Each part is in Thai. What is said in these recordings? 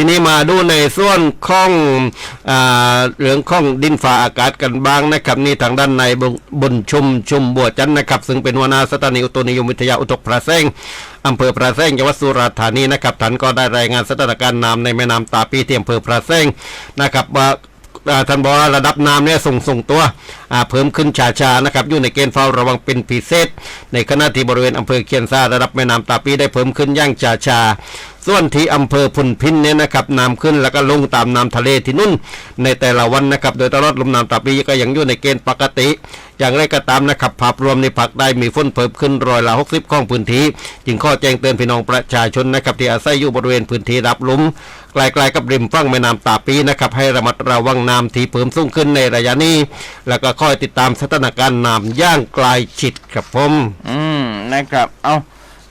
ทีนี้มาดูในส่วนของอเรื่องของดินฟ้าอากาศกันบ้างนะครับ นี่ทางด้านในบนบนชุมชุมบัวจันทร์นะครับ ซึ่งเป็นหัวนาสถานีอุตุนิยมวิทยาอุทกพระแซงอำเภอพระแซงจังหวัดสุราษฎร์ธานีนะครับท่านก็ได้รายงานสถานการณ์น้ำในแม่น้ำตาปีที่อำเภอพระแซงนะครับว่า ท่านบอกว่าระดับน้ำเนี่ยส่งส่งตัวเพิ่มขึ้นชาๆนะครับอยู่ในเกณฑ์เฝ้าระวังเป็นพิเศษ ในขณะที่บริเวณอำเภอเคียนซาระดับแม่น้ำตาปีได้เพิ่มขึ้นย่างชาๆส่วนที่อำเภอพุนพินเนี่ยนะครับน้ำขึ้นแล้วก็ลงตามน้ำทะเลที่นุ่น ในแต่ละวันนะครับ โดยตลอดลมน้ำตาปีก็ยังอยู่ในเกณฑ์ปกติ อย่างไรก็ตามนะครับภาพรวมในภาคได้มีฝนเพิ่มขึ้นร้อยละ60 ของพื้นที่ จึงข้อแจ้งเตือนพี่น้องประชาชนนะครับที่อาศัยอยู่บริเวณพื้นที่รับลุม ใกล้ๆกับริมฝั่งแม่น้ำตาปีนะครับให้ระมัดระวังน้ำที่เพิ่มสูงขึ้นในระยะนี้ แล้วก็คอยติดตามสถานการณ์น้ำย่างไกลชิดครับผม อืมนะครับ เอา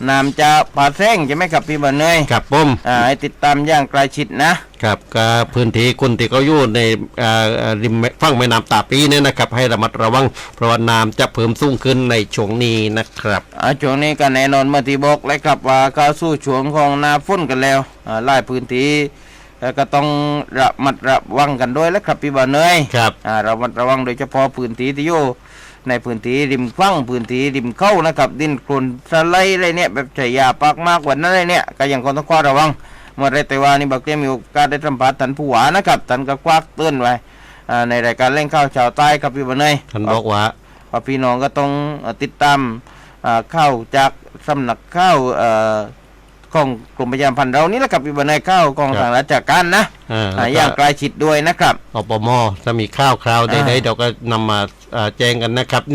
น้ำจะผ่าแซงใช่ไหมครับพี่บันเนยครับผมอ่าให้ติดตามอย่างใกล้ชิดนะครับก็พื้นที่คนที่เขาอยู่ในอ่าอ่าริมฝั่งแม่น้ำตาปีเนี่ยนะครับ ให้ระมัดระวังเพราะว่าน้ำจะเพิ่มสูงขึ้นในช่วงนี้นะครับอ่าช่วงนี้ก็แน่นอนเมื่อที่บอกเลยครับว่าเข้าสู่ช่วงของหนาฝนกันแล้วอ่าหลายพื้นที่เอ่อก็ต้องระมัดระวังกันด้วยแล้วครับพี่บันเนยครับอ่าระมัดระวังโดยเฉพาะพื้นที่ที่อยู่ ในพื้นที่ริมฝั่งพื้นที่ริมเข้านะครับดินโคลนสไลด์อะไรเนี่ยแบบใช้ยาปากมากกว่านั้นเลยเนี่ยก็ยังคงต้องคอยระวังเมื่อไรแต่ว่านี่บักเตี้ยมีโอกาสได้สัมผัสท่านผู้ว่านะครับท่านก็ควักเตือนไว้อ่าในรายการเล่นข้าวชาวใต้ครับพี่บันเนยท่านบอกว่าว่าพี่น้องก็ต้องเอ่อติดตามอ่าข้าวจากสำนักข้าวเอ่อ ของกรมประชาสัมพันธ์เรานี่แหละครับพี่บันเนยข้าวของครับทางราชการนะอ่าอ่าแล้วอย่างก็ใกล้ชิดด้วยนะครับอปมถ้ามีข้าวคราวใดอ่าๆเราก็นำมาอ่าแจ้งกันนะครับ